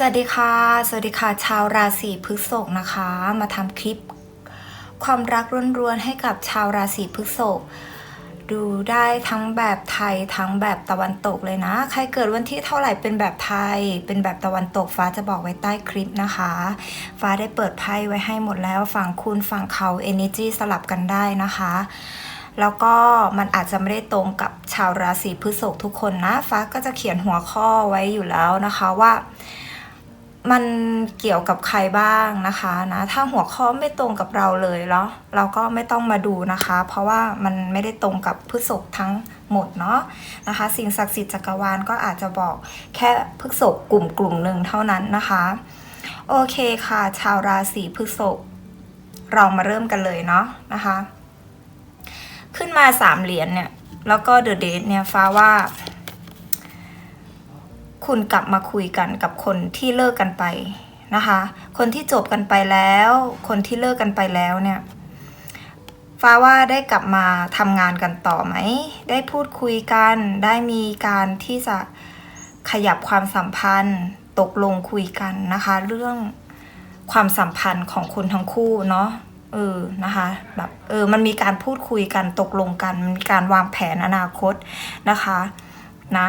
สวัสดีค่ะ สวัสดีค่ะ ชาวราศีพฤษภนะคะ มาทำคลิป ความรักร้วนๆให้กับชาวราศีพฤษภดูได้ทั้งแบบไทยทั้งแบบตะวันตกเลยนะ ใครเกิดวันที่เท่าไหร่เป็นแบบไทย เป็นแบบตะวันตกฟ้าจะบอกไว้ใต้คลิปนะคะ ฟ้าได้เปิดไพ่ไว้ให้หมดแล้วฝั่งคุณฝั่งเขา energy สลับกันได้นะคะ แล้วก็มันอาจจะไม่ได้ตรงกับชาวราศีพฤษภทุกคนนะ ฟ้าก็จะเขียนหัวข้อไว้อยู่แล้วนะคะว่า มันเกี่ยวกับใครบ้างนะคะนะถ้าหัวข้อไม่ตรงกับเราเลยแล้วเราก็ไม่ต้องมาดูนะคะ เพราะว่ามันไม่ได้ตรงกับพฤษภทั้งหมดเนาะนะคะ สิ่งศักดิ์สิทธิ์จักรวาลก็อาจจะบอกแค่พฤษภกลุ่มกลุ่มหนึ่งเท่านั้นนะคะ โอเคค่ะ ชาวราศีพฤษภเรามาเริ่มกันเลยเนาะนะคะ ขึ้นมาสามเหรียญเนี่ยแล้วก็เดอะเดทเนี่ยฟ้าว่า คุณกลับมาคุยกันกับคนที่เลิกกันไปนะคะ คนที่จบกันไปแล้ว คนที่เลิกกันไปแล้วเนี่ยฟ้าว่าได้กลับมาทำงานกันต่อไหม ได้พูดคุยกัน ได้มีการที่จะขยับความสัมพันธ์ ตกลงคุยกันนะคะ เรื่องความสัมพันธ์ของคนทั้งคู่เนาะ เออ นะคะ แบบเออ มันมีการพูดคุยกันตกลงกันมีการวางแผนอนาคตนะคะ นะ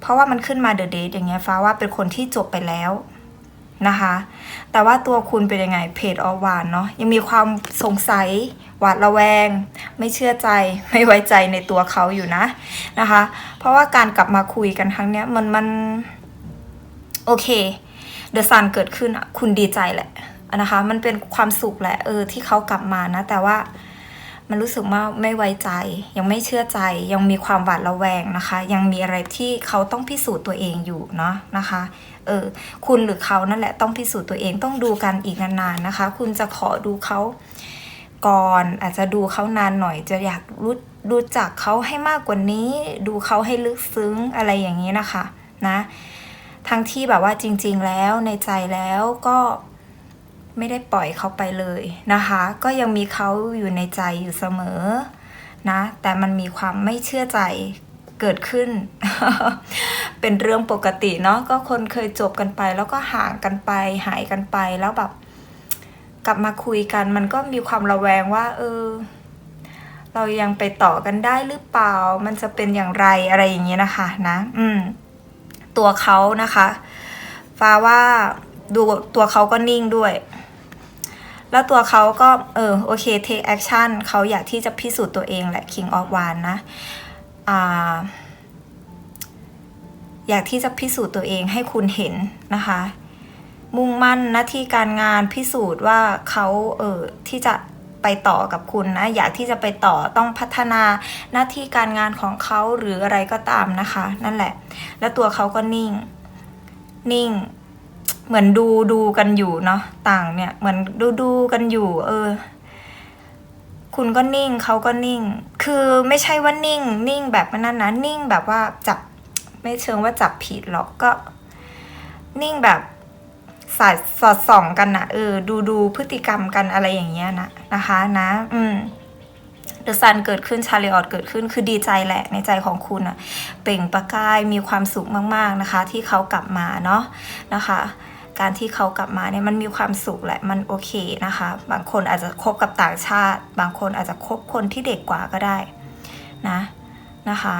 เพราะว่ามันขึ้นมาเดอะเดทอย่างเงี้ยฟ้าว่าเป็นคนที่จบไปแล้วนะคะ แต่ว่าตัวคุณเป็นยังไงเพจออวานเนาะยังมีความสงสัย หวาดระแวง ไม่เชื่อใจไม่ไว้ใจในตัวเขาอยู่นะนะคะ เพราะว่าการกลับมาคุยกันครั้งเนี้ยมันมันโอเคเดอะซันเกิดขึ้นอะคุณดีใจแหละนะคะ มันเป็นความสุขแหละเออที่เขากลับมานะ แต่ว่า มันรู้สึกว่าไม่ไว้ใจ ยังไม่เชื่อใจ ยังมีความหวาดระแวงนะคะ ยังมีอะไรที่เขาต้องพิสูจน์ตัวเองอยู่เนาะนะคะเออคุณหรือเขานั่นแหละต้องพิสูจน์ตัวเองต้องดูกันอีกนานๆนะคะ คุณจะขอดูเขาก่อนอาจจะดูเขานานหน่อยจะอยากรู้รู้จักเขาให้มากกว่านี้ ดูเขาให้ลึกซึ้งอะไรอย่างนี้นะคะนะทั้งที่แบบว่าจริง ๆ แล้วในใจแล้วก็ ไม่ได้ปล่อยเขาไปเลยนะคะ ก็ยังมีเขาอยู่ในใจอยู่เสมอนะแต่มันมีความไม่เชื่อใจเกิดขึ้น เป็นเรื่องปกติเนาะก็คนเคยจบกันไป แล้วก็ห่างกันไป หายกันไปแล้วแบบ กลับมาคุยกัน มันก็มีความระแวงว่า เออ เรายังไปต่อกันได้หรือเปล่า มันจะเป็นอย่างไรอะไรอย่างเงี้ยนะคะ นะ อืม ตัวเขานะคะฟ้าว่าดูตัวเขาก็นิ่งด้วย แล้วตัวเขาก็เออโอเค take action เขาอยากที่จะพิสูจน์ตัวเองแหละ King of w a n นะอ่าอยากที่จะพิสูจน์ตัวเองให้คุณเห็นนะคะ มุ่งมั่นหน้าที่การงานพิสูจน์ว่าเขาเออที่จะไปต่อกับคุณนะ อยากที่จะไปต่อต้องพัฒนาหน้าที่การงานของเขาหรืออะไรก็ตามนะคะ นั่นแหละ แล้วตัวเขาก็นิ่ง นิ่ง เหมือนดูดูกันอยู่เนาะต่างเนี่ย เหมือนดูดูกันอยู่ เออ คุณก็นิ่งเขาก็นิ่ง คือไม่ใช่ว่านิ่ง นิ่งแบบนั้นนะนิ่งแบบว่าจับไม่เชิงว่าจับผิดหรอกก็ นิ่งแบบสายสอดส่องกันนะเออ ดูดูพฤติกรรมกันอะไรอย่างเงี้ยนะนะคะนะ อืมเดอะซันเกิดขึ้นชาลีออดเกิดขึ้นคือดีใจแหละในใจของคุณอะเปล่งประกายมีความสุขมาก ๆนะคะ ที่เขากลับมาเนาะนะคะ การที่เขากลับมาเนี่ยมันมีความสุขแหละมันโอเคนะคะ บางคนอาจจะคบกับต่างชาติ บางคนอาจจะคบคนที่เด็กกว่าก็ได้นะนะคะ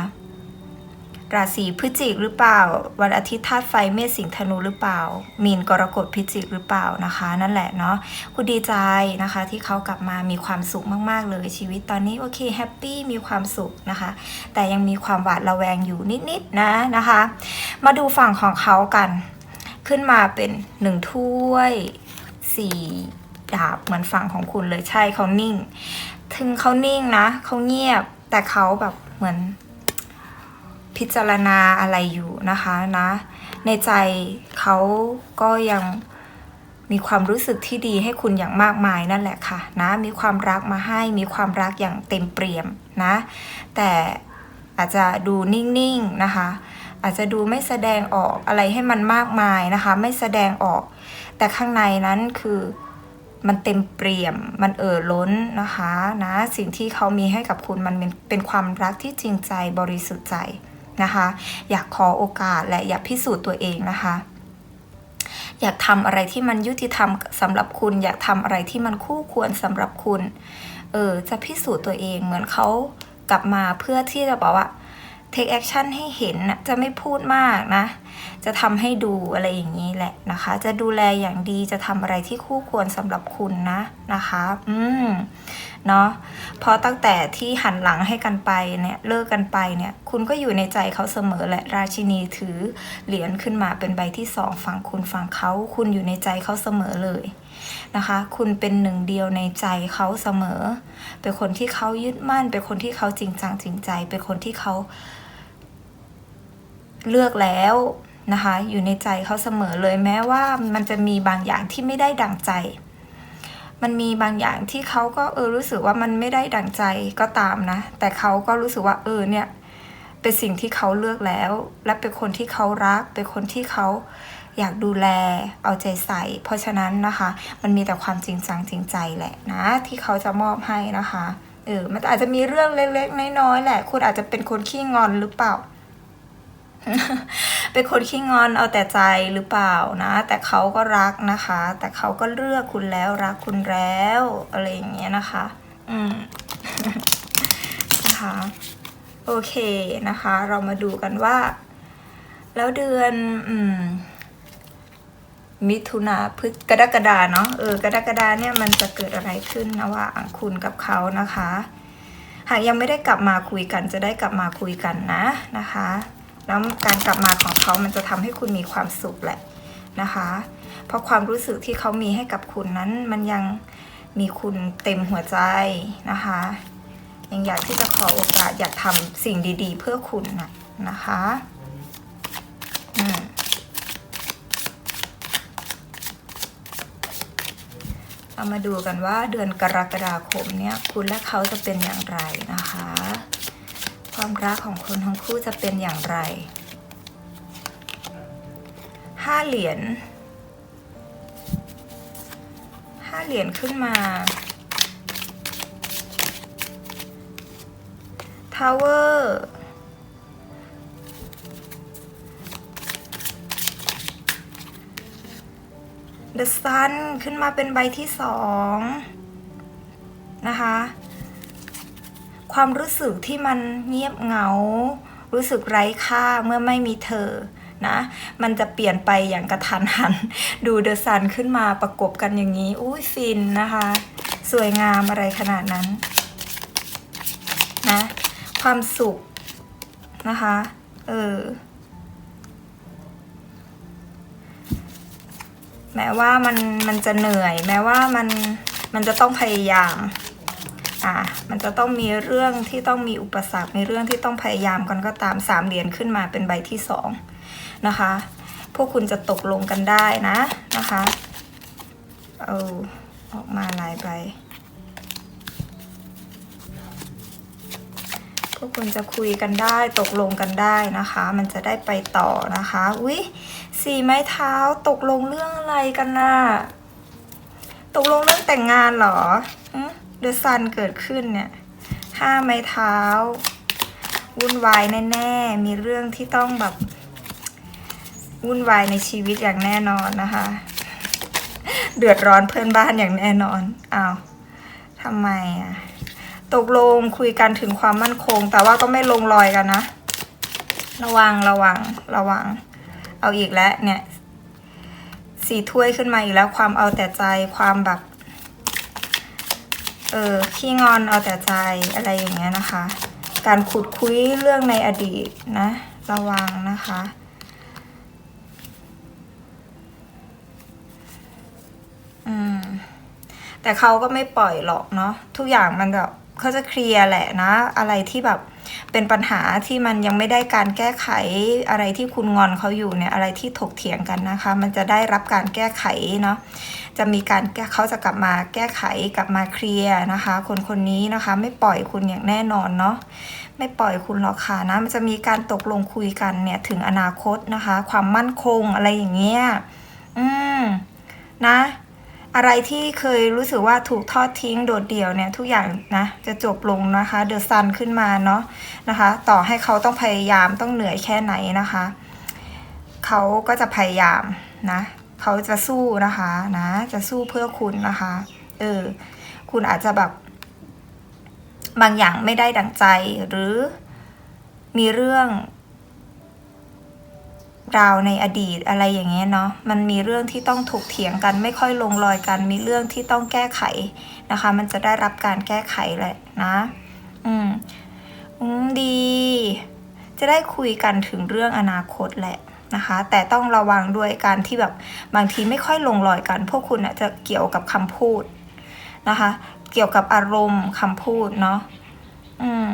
ราศีพฤศจิกหรือเปล่า วันอาทิตย์ธาตุไฟเมษสิงห์ธนูหรือเปล่า มีนกรกฎพิจิกหรือเปล่านะคะ นั่นแหละเนาะคุณดีใจนะคะ ที่เขากลับมามีความสุขมากๆเลยชีวิตตอนนี้โอเคแฮปปี้มีความสุขนะคะ แต่ยังมีความหวาดระแวงอยู่นิดๆนะนะคะ มาดูฝั่งของเขากัน ขึ้นมาเป็นหนึ่งถ้วยสี่ดาบเหมือนฝั่งของคุณเลยใช่เขานิ่ง ถึงเขานิ่งนะเขาเงียบแต่เขาแบบเหมือน พิจารณาอะไรอยู่นะคะนะ ในใจเขาก็ยังมีความรู้สึกที่ดีให้คุณอย่างมากมายนั่นแหละค่ะนะมีความรักมาให้มีความรักอย่างเต็มเปี่ยมนะ แต่อาจจะดูนิ่งๆนะคะ อาจจะดูไม่แสดงออกอะไรให้มันมากมายนะคะ ไม่แสดงออก แต่ข้างในนั้นคือมันเต็มเปี่ยม มันเอ่อล้นนะคะนะ สิ่งที่เขามีให้กับคุณมันเป็นเป็นความรักที่จริงใจบริสุทธิ์ใจนะคะ อยากขอโอกาสและอยากพิสูจน์ตัวเองนะคะ อยากทำอะไรที่มันยุติธรรมสำหรับคุณ อยากทำอะไรที่มันคู่ควรสำหรับคุณ เออจะพิสูจน์ตัวเองเหมือนเขากลับมาเพื่อที่จะบอกว่า take action ให้เห็นนะจะไม่พูดมากนะ จะทำให้ดูอะไรอย่างนี้แหละนะคะ จะดูแลอย่างดีจะทำอะไรที่คู่ควรสำหรับคุณนะนะคะ อืมเนาะพอตั้งแต่ที่หันหลังให้กันไปเนี่ยเลิกกันไปเนี่ย คุณก็อยู่ในใจเขาเสมอแหละราชินีถือเหรียญขึ้นมาเป็นใบที่สองฝั่งคุณฝั่งเขา คุณอยู่ในใจเขาเสมอเลยนะคะ คุณเป็นหนึ่งเดียวในใจเขาเสมอ เป็นคนที่เขายึดมั่น เป็นคนที่เขาจริงจังจริงใจ เป็นคนที่เขา เลือกแล้วนะคะ อยู่ในใจเขาเสมอเลยแม้ว่ามันจะมีบางอย่างที่ไม่ได้ดังใจ มันมีบางอย่างที่เขาก็เออรู้สึกว่ามันไม่ได้ดังใจก็ตามนะ แต่เขาก็รู้สึกว่าเออเนี่ยเป็นสิ่งที่เขาเลือกแล้ว และเป็นคนที่เขารัก เป็นคนที่เขาอยากดูแลเอาใจใส่ เพราะฉะนั้นนะคะ มันมีแต่ความจริงจังจริงใจแหละนะ ที่เขาจะมอบให้นะคะเออมันอาจจะมีเรื่องเล็กๆน้อยๆแหละ คุณอาจจะเป็นคนขี้งอนหรือเปล่า เป็นคนขี้งอนเอาแต่ใจหรือเปล่านะ แต่เขาก็รักนะคะ แต่เขาก็เลือกคุณแล้วรักคุณแล้วอะไรอย่างเงี้ยนะคะ อืมนะคะโอเคนะคะ เรามาดูกันว่า แล้วเดือน อืมมิถุนาพฤศกรกฎาเนาะเออกรกฎาเนี่ยมันจะเกิดอะไรขึ้นนะว่าคุณกับเขานะคะ หากยังไม่ได้กลับมาคุยกันจะได้กลับมาคุยกันนะนะคะ แล้วการกลับมาของเขามันจะทำให้คุณมีความสุขแหละนะคะ เพราะความรู้สึกที่เขามีให้กับคุณนั้นมันยังมีคุณเต็มหัวใจนะคะ ยังอยากที่จะขอโอกาสอยากทำสิ่งดีๆ เพื่อคุณนะนะคะเรามาดูกันว่าเดือนกรกฎาคมเนี่ยคุณและเขาจะเป็นอย่างไรนะคะ ความรักของคนทั้งคู่จะเป็นอย่างไรห้าเหรียญห้าเหรียญขึ้นมา ทาวเวอร์ The Sun ขึ้นมาเป็นใบที่สองนะคะ ความรู้สึกที่มันเงียบเหงา รู้สึกไร้ค่าเมื่อไม่มีเธอนะมันจะเปลี่ยนไปอย่างกระทันหัน ดูเดอะซันขึ้นมาประกบกันอย่างนี้ อุ้ยฟินนะคะ สวยงามอะไรขนาดนั้นนะความสุขนะคะเออแม้ว่ามันมันจะเหนื่อย แม้ว่ามันมันจะต้องพยายาม อะมันจะต้องมีเรื่องที่ต้องมีอุปสรรค มีเรื่องที่ต้องพยายามกันก็ตามสามเหรียญขึ้นมาเป็นใบที่สองนะคะ พวกคุณจะตกลงกันได้นะนะคะเอาออกมาหลายใบพวกคุณจะคุยกันได้ตกลงกันได้นะคะ มันจะได้ไปต่อนะคะอุ๊ยสี่ไม้เท้าตกลงเรื่องอะไรกันน่ะตกลงเรื่องแต่งงานเหรอเดอะซันเกิดขึ้นเนี่ยห้าไม้เท้า วุ่นวายแน่ๆ มีเรื่องที่ต้องแบบ วุ่นวายในชีวิตอย่างแน่นอนนะคะ เดือดร้อนเพื่อนบ้านอย่างแน่นอนอ้าวทำไมอะ ตกลงคุยกันถึงความมั่นคง แต่ว่าก็ไม่ลงรอยกันนะ ระวังระวังระวัง เอาอีกแล้วเนี่ยสีถ้วยขึ้นมาอีกแล้วความเอาแต่ใจความแบบ เออขี้งอนเอาแต่ใจอะไรอย่างเงี้ยนะคะ การขุดคุยเรื่องในอดีตนะ ระวังนะคะอืมแต่เขาก็ไม่ปล่อยหรอกเนาะทุกอย่างมันแบบ เขาจะเคลียร์แหละนะ อะไรที่แบบเป็นปัญหาที่มันยังไม่ได้การแก้ไขอะไรที่คุณงอนเขาอยู่เนี่ยอะไรที่ถกเถียงกันนะคะ มันจะได้รับการแก้ไขเนาะจะมีการแก้เขาจะกลับมาแก้ไขกลับมาเคลียร์นะคะ คนคนนี้นะคะ ไม่ปล่อยคุณอย่างแน่นอนเนาะไม่ปล่อยคุณหรอกค่ะนะมันจะมีการตกลงคุยกันเนี่ยถึงอนาคตนะคะ ความมั่นคงอะไรอย่างเงี้ยอืมนะ อะไรที่เคยรู้สึกว่าถูกทอดทิ้งโดดเดี่ยวเนี่ยทุกอย่างนะจะจบลงนะคะเดอะซันขึ้นมาเนาะนะคะ ต่อให้เขาต้องพยายามต้องเหนื่อยแค่ไหนนะคะ เขาก็จะพยายามนะเขาจะสู้นะคะนะจะสู้เพื่อคุณนะคะเออคุณอาจจะแบบบางอย่างไม่ได้ดังใจหรือมีเรื่อง ราวในอดีตอะไรอย่างเงี้ยเนาะมันมีเรื่องที่ต้องถูกเถียงกันไม่ค่อยลงรอยกัน มีเรื่องที่ต้องแก้ไขนะคะ มันจะได้รับการแก้ไขแหละนะอืมอืมดี จะได้คุยกันถึงเรื่องอนาคตแหละนะคะ แต่ต้องระวังด้วยการที่แบบบางทีไม่ค่อยลงรอยกัน พวกคุณอะจะเกี่ยวกับคำพูดนะคะ เกี่ยวกับอารมณ์คำพูดเนาะอืม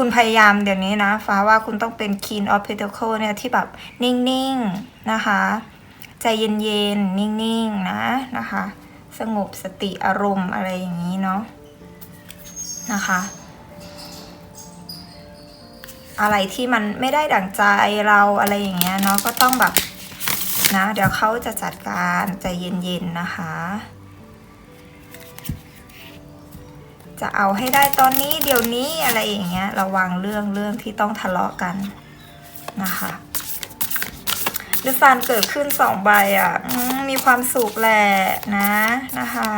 คุณพยายามเดี๋ยวนี้นะ ฟ้าว่าคุณต้องเป็น King of Pentacle เนี่ยที่แบบนิ่งๆนะคะ ใจเย็นๆ นิ่งๆ นะนะคะ สงบสติอารมณ์อะไรอย่างนี้เนาะนะคะ อะไรที่มันไม่ได้ดั่งใจเราอะไรอย่างเงี้ยเนาะก็ต้องแบบนะ เดี๋ยวเขาจะจัดการใจเย็นๆ นะคะ จะเอาให้ได้ตอนนี้เดี๋ยวนี้อะไรอย่างเงี้ยระวังเรื่องเรื่องที่ต้องทะเลาะกันนะคะดซันเกิดขึ้นสองใบอะมีความสุขแหละนะนะคะ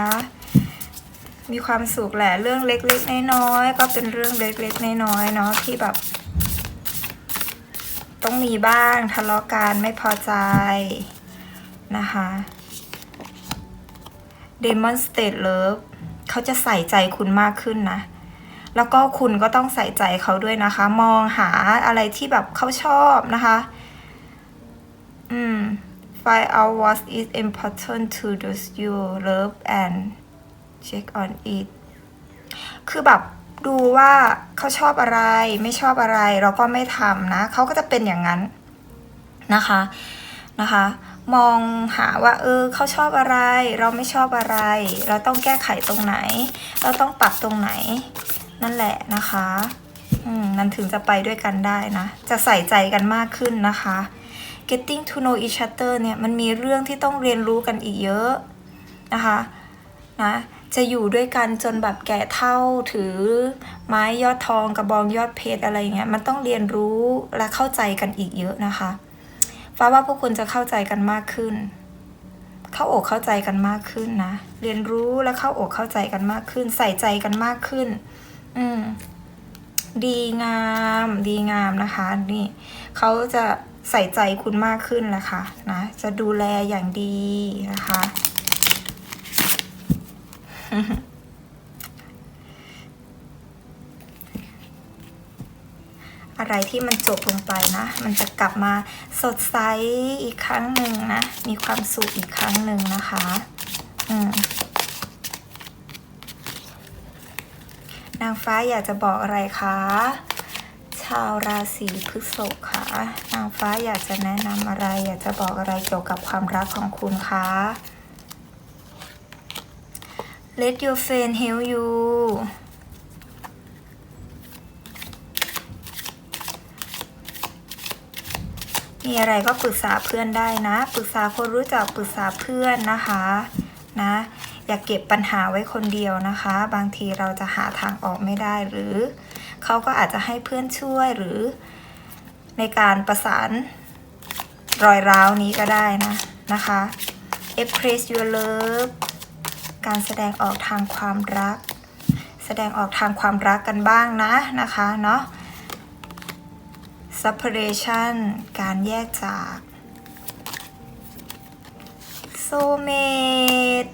มีความสุขแหละเรื่องเล็กๆน้อยๆก็เป็นเรื่องเล็กๆน้อยๆเนาะที่แบบ ต้องมีบ้างทะเลาะกันไม่พอใจนะคะ Demon State love เขาจะใส่ใจคุณมากขึ้นนะ แล้วก็คุณก็ต้องใส่ใจเขาด้วยนะคะ มองหาอะไรที่แบบเขาชอบนะคะ อืม find out what is important to those you love and check on it คือแบบดูว่าเขาชอบอะไรไม่ชอบอะไร เราก็ไม่ทำนะ เขาก็จะเป็นอย่างนั้นนะคะนะคะ มองหาว่าเออเขาชอบอะไร เราไม่ชอบอะไร เราต้องแก้ไขตรงไหน เราต้องปรับตรงไหน นั่นแหละนะคะอืมมันถึงจะไปด้วยกันได้นะ จะใส่ใจกันมากขึ้นนะคะ getting to know each other เนี่ยมันมีเรื่องที่ต้องเรียนรู้กันอีกเยอะนะคะนะจะอยู่ด้วยกันจนแบบแก่เท่าถือไม้ยอดทองกระบองยอดเพชรอะไรเงี้ยมันต้องเรียนรู้และเข้าใจกันอีกเยอะนะคะ ฟ้าว่าพวกคุณจะเข้าใจกันมากขึ้น เข้าอกเข้าใจกันมากขึ้นนะ เรียนรู้และเข้าอกเข้าใจกันมากขึ้น ใส่ใจกันมากขึ้น อืม ดีงาม ดีงามนะคะ นี่เขาจะใส่ใจคุณมากขึ้นแหละค่ะนะ จะดูแลอย่างดีนะคะ อะไรที่มันจบลงไปนะ มันจะกลับมาสดใสอีกครั้งหนึ่งนะ มีความสุขอีกครั้งหนึ่งนะคะ อืมนางฟ้าอยากจะบอกอะไรคะ ชาวราศีพฤษภค่ะ นางฟ้าอยากจะแนะนำอะไร อยากจะบอกอะไรเกี่ยวกับความรักของคุณคะ Let your friend help you มีอะไรก็ปรึกษาเพื่อนได้นะ ปรึกษาคนรู้จักปรึกษาเพื่อนนะคะนะอย่าเก็บปัญหาไว้คนเดียวนะคะ บางทีเราจะหาทางออกไม่ได้หรือเขาก็อาจจะให้เพื่อนช่วยหรือ ในการประสานรอยร้าวนี้ก็ได้นะนะคะ express your love การแสดงออกทางความรัก แสดงออกทางความรักกันบ้างนะนะคะเนาะ separation การแยกจาก soulmate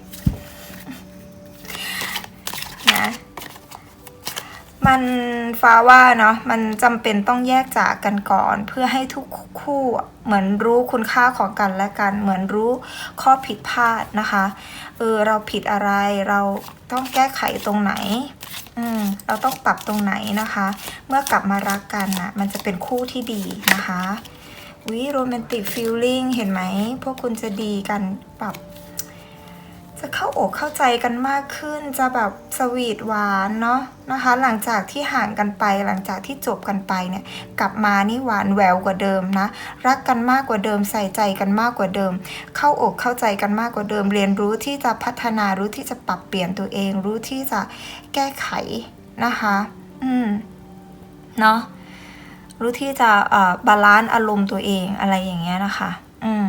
นะมันฟ้าว่าเนาะมันจำเป็นต้องแยกจากกันก่อน เพื่อให้ทุกคู่เหมือนรู้คุณค่าของกันและกัน เหมือนรู้ข้อผิดพลาดนะคะเออเราผิดอะไรเราต้องแก้ไขตรงไหน อืมเราต้องปรับตรงไหนนะคะ เมื่อกลับมารักกันนะมันจะเป็นคู่ที่ดีนะคะวิโรแมนติกฟิลลิ่งเห็นไหม พวกคุณจะดีกันปรับ จะเข้าอกเข้าใจกันมากขึ้น จะแบบสวีทหวานเนาะนะคะ หลังจากที่ห่างกันไปหลังจากที่จบกันไปเนี่ย กลับมานี่หวานแววกว่าเดิมนะ รักกันมากกว่าเดิม ใส่ใจกันมากกว่าเดิม เข้าอกเข้าใจกันมากกว่าเดิม เรียนรู้ที่จะพัฒนารู้ที่จะปรับเปลี่ยนตัวเอง รู้ที่จะแก้ไขนะคะ อืมเนาะรู้ที่จะเอ่อบาลานซ์อารมณ์ตัวเองอะไรอย่างเงี้ยนะคะ อืม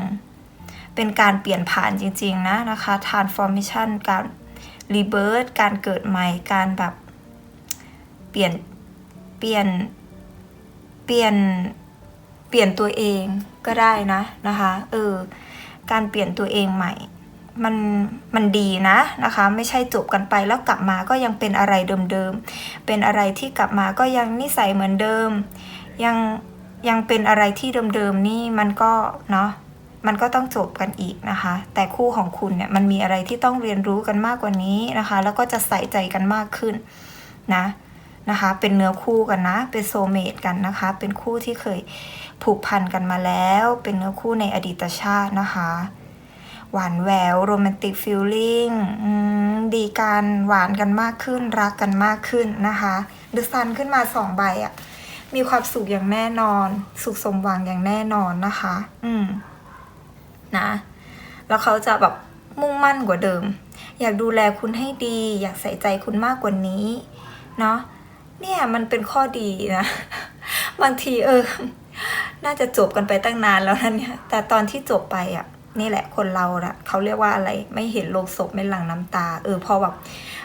เป็นการเปลี่ยนผ่านจริงๆนะนะคะ transformation การ rebirth การเกิดใหม่ การแบบเปลี่ยน เปลี่ยน เปลี่ยน เปลี่ยนตัวเองก็ได้นะนะคะ เออ การเปลี่ยนตัวเองใหม่ มัน มันดีนะนะคะ ไม่ใช่จบกันไปแล้วกลับมาก็ยังเป็นอะไรเดิมๆ เป็นอะไรที่กลับมาก็ยังนิสัยเหมือนเดิม ยัง ยังเป็นอะไรที่เดิมๆนี่มันก็เนาะ มันก็ต้องจบกันอีกนะคะ แต่คู่ของคุณเนี่ยมันมีอะไรที่ต้องเรียนรู้กันมากกว่านี้นะคะ แล้วก็จะใส่ใจกันมากขึ้นนะนะคะ เป็นเนื้อคู่กันนะ เป็นโซเมตกันนะคะ เป็นคู่ที่เคยผูกพันกันมาแล้ว เป็นเนื้อคู่ในอดีตชาตินะคะ หวานแหววโรแมนติกฟิลลิ่งดีกันหวานกันมากขึ้น รักกันมากขึ้นนะคะดูซันขึ้นมาสองใบอะมีความสุขอย่างแน่นอน สุขสมหวังอย่างแน่นอนนะคะ อืม นะ แล้วเขาจะแบบมุ่งมั่นกว่าเดิม อยากดูแลคุณให้ดี อยากใส่ใจคุณมากกว่านี้ เนาะเนี่ยมันเป็นข้อดีนะ บางทีเออ น่าจะจบกันไปตั้งนานแล้วนะเนี่ย แต่ตอนที่จบไปอะ นี่แหละคนเราน่ะเขาเรียกว่าอะไร ไม่เห็นโลงศพไม่หลั่งน้ำตา เออ พอแบบ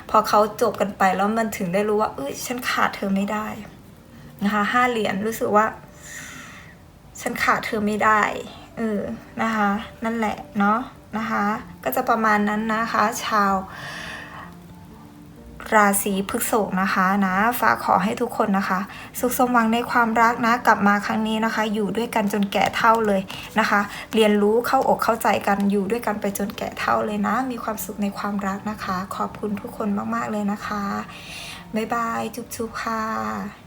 พอเขาจบกันไปแล้วมันถึงได้รู้ว่า เอ้ยฉันขาดเธอไม่ได้ นะคะห้าเหรียญรู้สึกว่า ฉันขาดเธอไม่ได้ เออนะคะ นั่นแหละเนาะนะคะ ก็จะประมาณนั้นนะคะ ชาวราศีพฤษภนะคะนะฝากขอให้ทุกคนนะคะ สุขสมหวังในความรักนะกลับมาครั้งนี้นะคะ อยู่ด้วยกันจนแก่เท่าเลยนะคะ เรียนรู้เข้าอกเข้าใจกันอยู่ด้วยกันไปจนแก่เท่าเลยนะ มีความสุขในความรักนะคะ ขอบคุณทุกคนมากๆเลยนะคะบ๊ายบายจุ๊บๆค่ะ